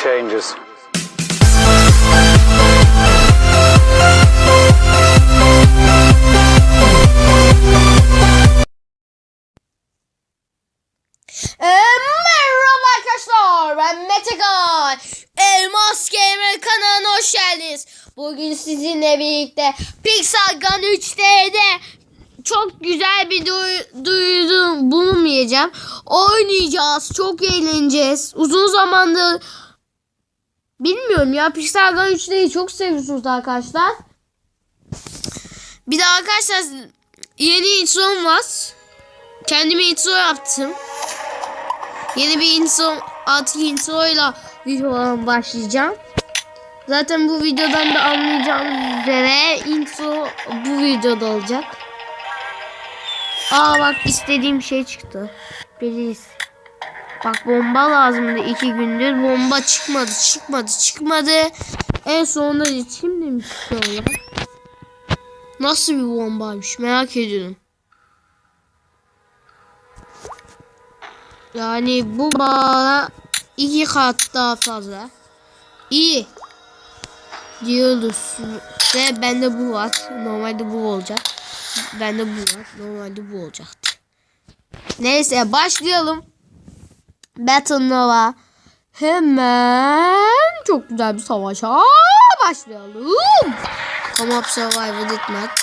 changes. Merhaba arkadaşlar ben Metekan Elmas Gamer kanalına hoş geldiniz. Bugün sizinle birlikte Pixel Gun 3D'de Çok güzel bir duy- duyuru bulunmayacağım. Oynayacağız çok eğleneceğiz. Uzun zamandır Bilmiyorum ya Pixel Gun 3D'yi çok seviyorsunuz arkadaşlar Bir de arkadaşlar Yeni introm var Kendime intro yaptım Yeni bir intro, artık introyla videoya başlayacağım. Zaten bu videodan da anlayacağınız üzere intro bu videoda olacak. Aa bak istediğim şey çıktı. Beliz. Bak bomba lazımdı iki gündür. Bomba çıkmadı, çıkmadı, çıkmadı. En sonunda şimdi mi çıkıyor lan? Nasıl bir bombaymış merak ediyorum. Yani bu bana iki kat daha fazla. İyi. Diyoruz. Ve bende bu var. Normalde bu olacak. Bende bu var. Normalde bu olacaktı. Neyse başlayalım. Battle Nova. Hemen çok güzel bir savaşa başlayalım. Come up survival deathmatch.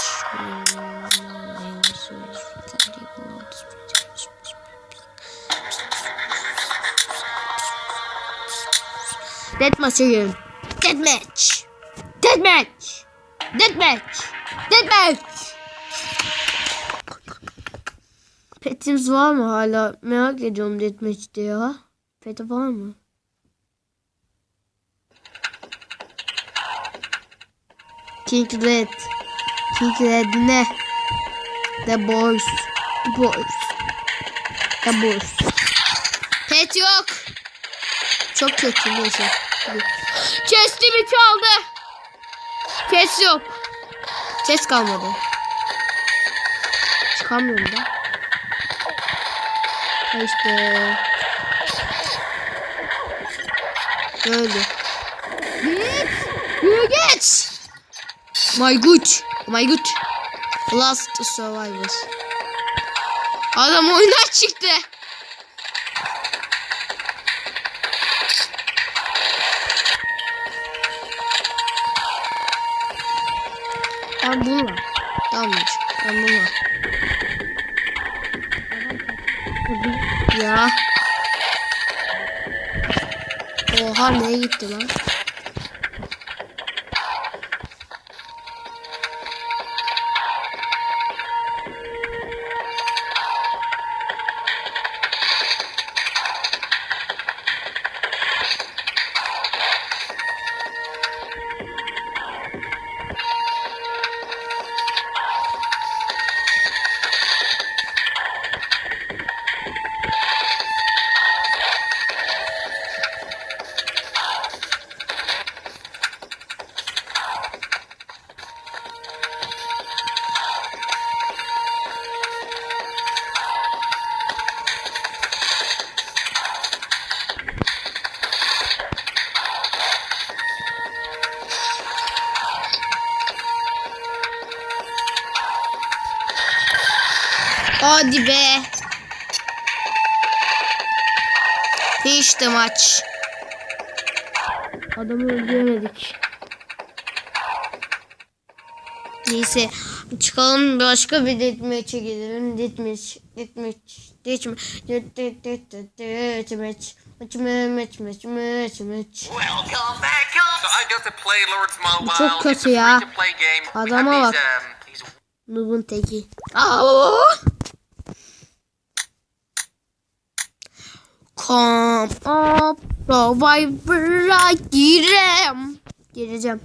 Deathmatch'a girelim. Deathmatch. Deathmatch. Deathmatch. Deathmatch. Petimiz var mı hala? Merak ediyorum Deathmatch'te ya. Peti var mı? King Red. King Red ne? The Boys. The Boys. The Boys. Pet yok. Çok kötü neyse. Chest'imi çaldı. Chest yok. Chest kalmadı. Çıkamıyorum da. İşte. Öldü. Git. Yürü git. My good. My good. Last survivors. Adam oyundan çıktı. Ben bunu var. Tamam? Ben bunu Ya. Oha neye gitti lan? Hadi be. Değişti maç. Adamı öldüremedik. Neyse çıkalım başka bir deathmatch'e gidelim. Deathmatch, deathmatch, deathmatch, deathmatch, deathmatch, deathmatch, deathmatch, deathmatch. Çok kötü ya. Adama bak. Noob'un teki. Aa! Come up Survivor'a girem. Gireceğim.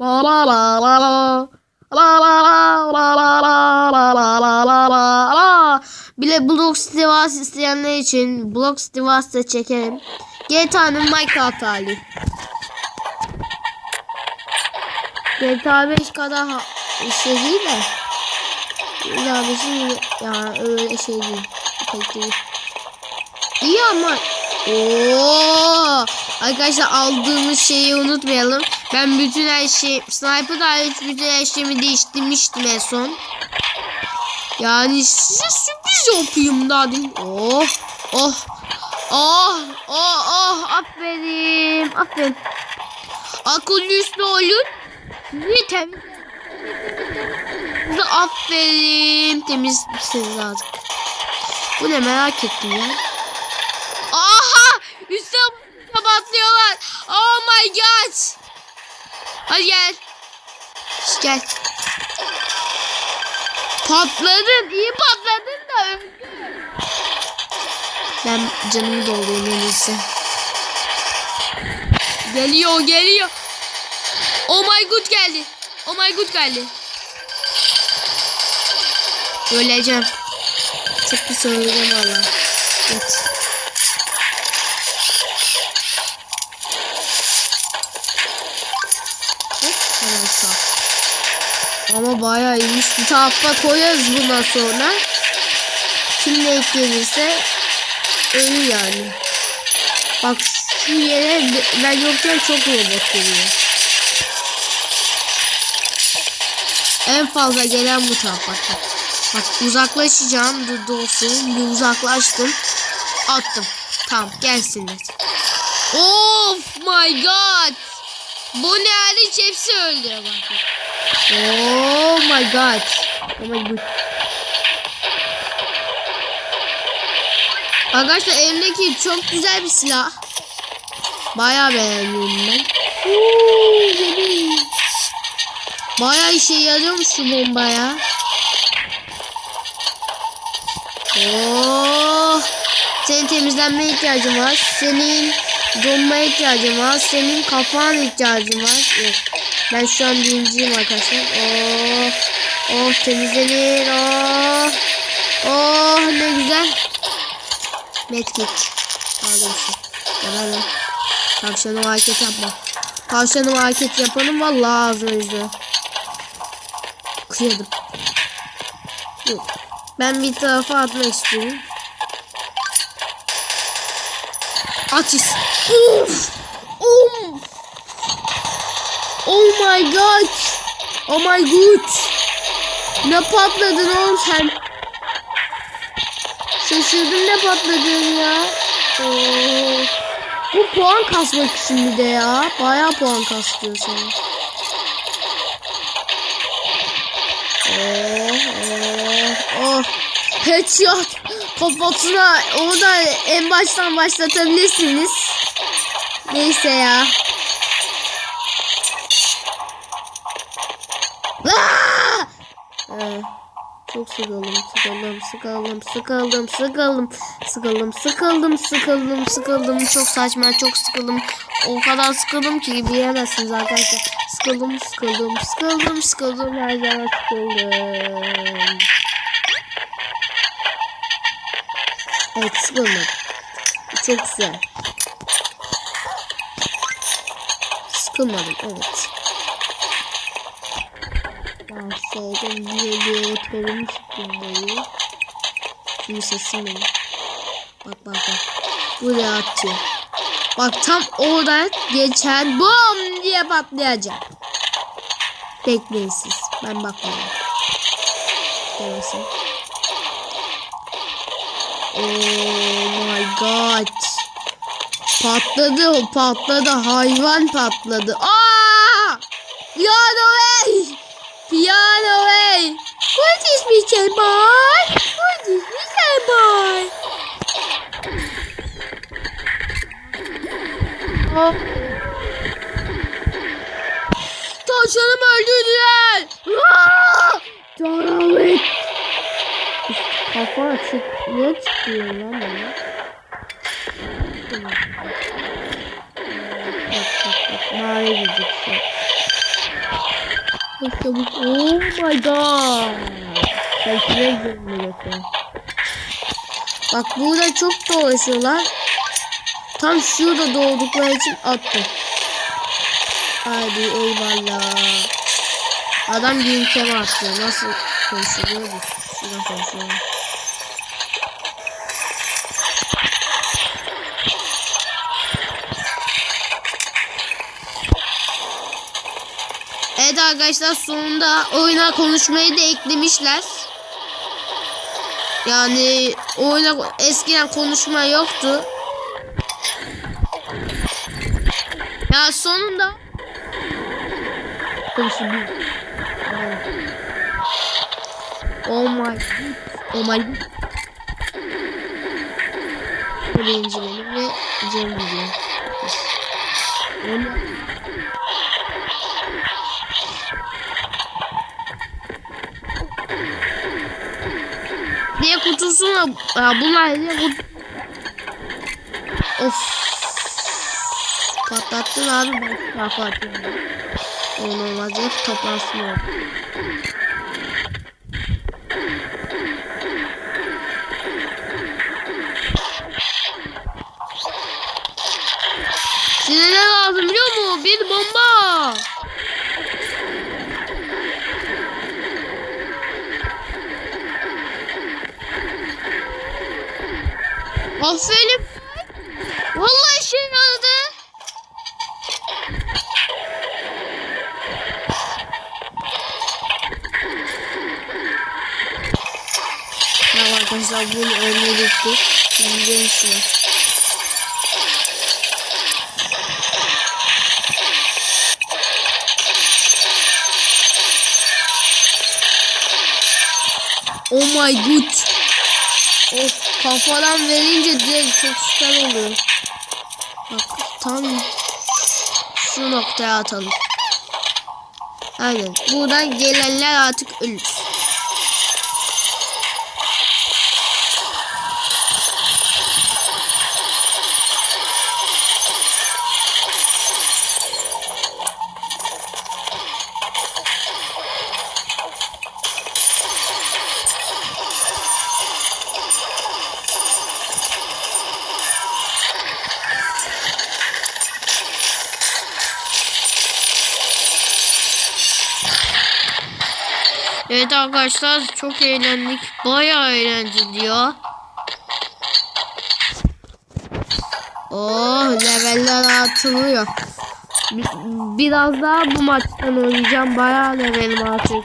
La la la la la. La la la la la la la la la la la la. Bir de Block Stivas isteyenler için Block Stivas da çekerim. GTA'nın Minecraft hali. GTA 5 kadar şey değil de. 5'in ya öyle şey değil. Pek değil. İyi ama Oo! Arkadaşlar aldığımız şeyi unutmayalım. Ben bütün her şey sniper hariç bütün her şeyimi değiştirmiştim en son. Yani size sürpriz yapayım dedim. Oh oh oh oh oh aferin aferin. Akıllı üstü olun. Niye temiz? Aferin temizsiniz artık. Bu ne merak ettim ya. Aha! Üstüne kapatlıyorlar. Oh my god. Hadi gel. Gel. Patladın. iyi patladın da. Ben canımı doldurayım en iyisi. Geliyor geliyor. Oh my god geldi. Oh my god geldi. Öleceğim. Çok pis öleceğim valla. Evet. Ama bayağı iyiymiş. Bir tarafa koyarız bundan sonra. Kim ne gelirse ölür yani. Bak şu yere ben yokken çok robot geliyor. En fazla gelen bu taraf bak. Uzaklaşacağım. Dur dostum. Bir uzaklaştım. Attım. Tamam gelsinler. Of my god. Bu ne hariç hepsi öldü. Oh my god. Oh my god. Arkadaşlar elimdeki çok güzel bir silah. Bayağı beğendim ben. Bayağı işe yarıyormuş şu bomba ya. Oh. Senin temizlenmeye ihtiyacın var. Senin donmaya ihtiyacın var. Senin kafan ihtiyacın var. Yok. Ben şu an birinciyim arkadaşlar. Oh. Oh temizlenir. Oh. Oh ne güzel. Medkit. Şu. Yalan lan. Tavşanım hareket yapma. Tavşanım hareket yapanım vallahi ağzınızda. Kıyırdım. Yok. Ben bir tarafa atmak istiyorum. Atis. Uf. Um. Oh my god. Oh my god. Ne patladın oğlum sen? Şaşırdım ne patladın ya. Oo. Bu puan kasmak için bir de ya. Bayağı puan kastıyor Oh, oh. Headshot kafasına onu da en baştan başlatabilirsiniz. Neyse ya. Aa! Ee, çok sıkıldım, sıkıldım, sıkıldım, sıkıldım, sıkıldım, sıkıldım, sıkıldım, sıkıldım, sıkıldım. Çok saçma, çok sıkıldım. O kadar sıkıldım ki diyemezsiniz arkadaşlar. Sıkıldım, sıkıldım, sıkıldım, sıkıldım, her zaman sıkıldım. Evet, sıkılmadım. Çok güzel. Sıkılmadım, evet. Ben soldan diye diye oturmuştum böyle. Şimdi sesim benim. Bak bak bak. Buraya atıyor. Bak tam oradan geçen bom diye patlayacak. Bekleyin siz. Ben bakmıyorum. Demesin. Oh my god. Patladı o patladı. Hayvan patladı. Aa! Piano way! Piano way! What is Michel boy? What is Michel boy? Oh. Tavşanımı öldürdüler. Aa! Canavar. Kafa açık. Niye çıkıyor lan bana? Mavi gidecek şey. Çok çabuk. Oh my god. Sen kime gidiyorsun Bak burada çok dolaşıyorlar. Tam şurada doğdukları için attım. Haydi eyvallah. Adam linke bastı. Nasıl konuşuluyor bu? Şuradan konuşuyor. Evet arkadaşlar sonunda oyuna konuşmayı da eklemişler. Yani oyuna eskiden konuşma yoktu. Ya sonunda konuşabiliyor. Oh my god. Oh my god. Birinci benim ve Cem gidiyor. Onu- Diye kutusuna ya bunlar diye kut... Of. Patlattın abi ben kafa atıyorum. Olmaz ya toplansın. Arkadaşlar bunu önledik. Şimdi görüşürüz. Oh my god. Of kafadan verince direkt çok süper oluyor. Bak tam şu noktaya atalım. Aynen. Buradan gelenler artık ölür. Evet arkadaşlar çok eğlendik. Bayağı eğlenceli ya. Oh leveller artırıyor. Bi- Biraz daha bu maçtan oynayacağım. Bayağı levelim artıyor.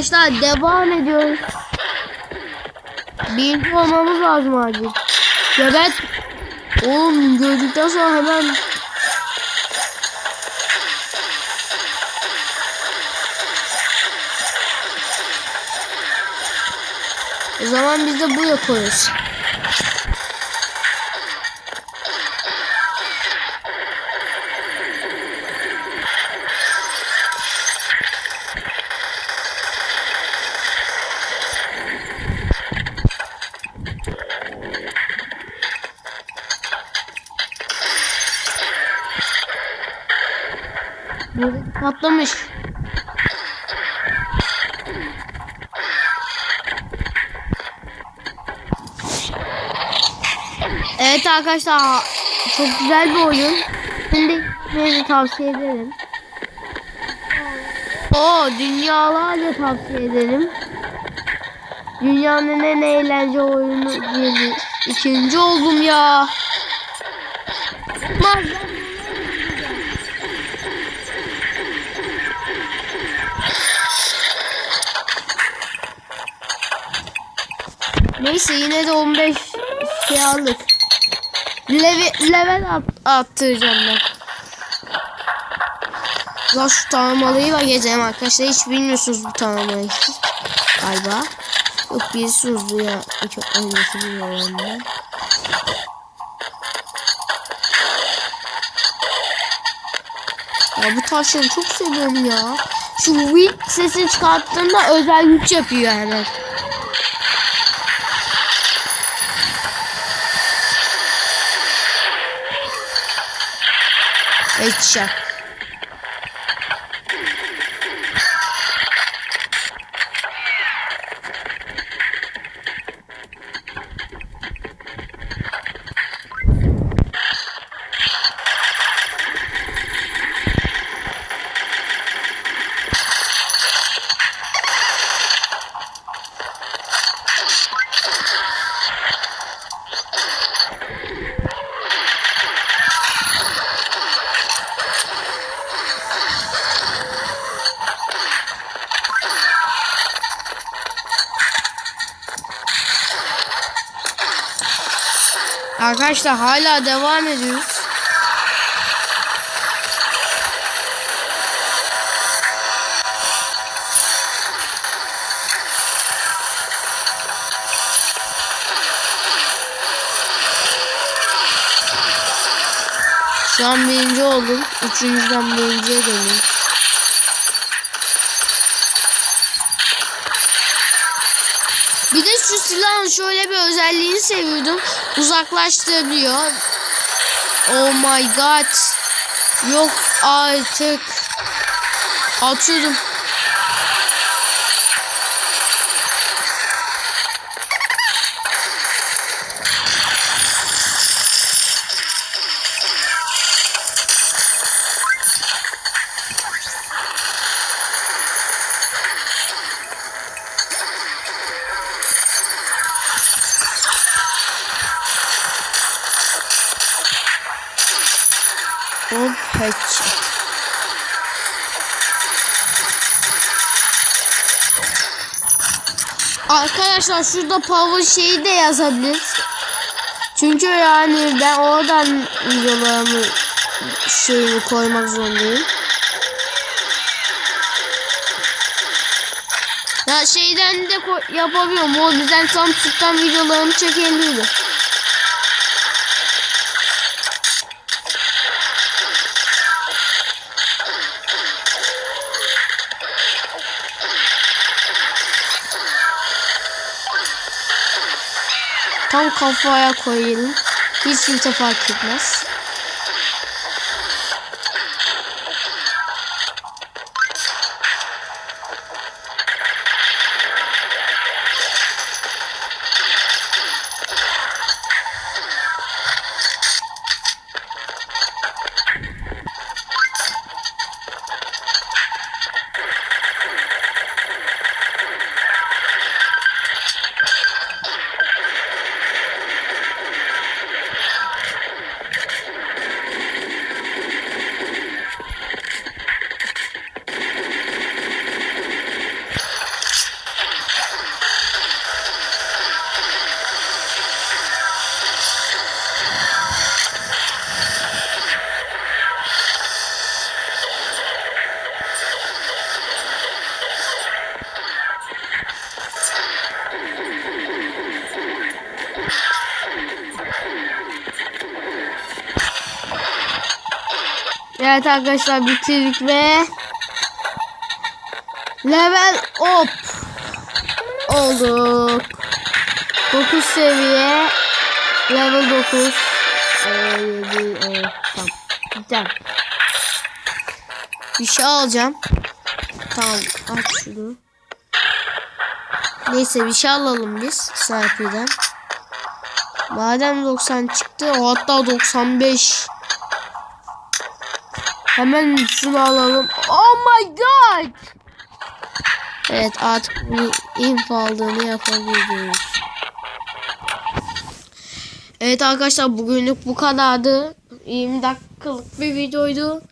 Arkadaşlar devam ediyoruz. Birinci olmamız lazım acil. Evet. Oğlum gördükten sonra hemen O zaman biz de buraya koyarız. Patlamış. Evet arkadaşlar çok güzel bir oyun. Şimdi size tavsiye ederim. O dünyalarca tavsiye ederim. Dünyanın en eğlence oyunu diye ikinci oldum ya. Neyse yine de 15 şey aldık. Leve, level at, attıracağım ben. Lan şu tanımalıyı var geçelim arkadaşlar. Hiç bilmiyorsunuz bu tanımayı. Galiba. Yok birisi uzun ya. Çok öncesi bilmiyorum ben. Ya bu taşları çok seviyorum ya. Şu wing sesini çıkarttığında özel güç yapıyor yani. Headshot. Arkadaşlar hala devam ediyoruz. Şu an birinci oldum. Üçüncüden birinciye dönüyorum. Bir de şu silahın şöyle bir özelliğini seviyordum. Uzaklaştırabiliyor. Oh my god. Yok artık. Atıyordum. Headshot. Arkadaşlar şurada power şeyi de yazabiliriz. Çünkü yani ben oradan videolarımı şeyini koymak zorundayım. Ya şeyden de yapabiliyorum. O bizden Samsung'dan videolarımı çekebiliyorum. Tam kafaya koyalım. Hiç kimse fark etmez. Arkadaşlar bitirdik ve level up olduk. 9 seviye level 9 ee, 7 ee, tamam. Güzel. Bir şey alacağım. Tamam aç şunu. Neyse bir şey alalım biz Serpil'den. Madem 90 çıktı hatta 95. Hemen şunu alalım. Oh my god. Evet artık bir info aldığını yapabiliyoruz. Evet arkadaşlar bugünlük bu kadardı. 20 dakikalık bir videoydu.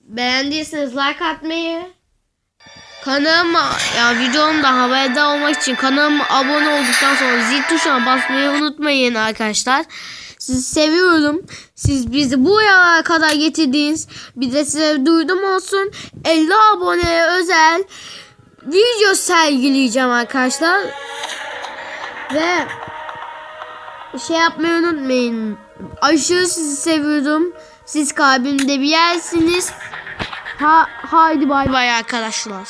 Beğendiyseniz like atmayı, kanalıma ya videomda haberdar olmak için kanalıma abone olduktan sonra zil tuşuna basmayı unutmayın arkadaşlar. Sizi seviyorum. Siz bizi buraya kadar getirdiniz. Bir de size duydum olsun. 50 aboneye özel video sergileyeceğim arkadaşlar. Ve şey yapmayı unutmayın. Aşırı sizi seviyorum. Siz kalbimde bir yersiniz. Ha, haydi bay bay arkadaşlar.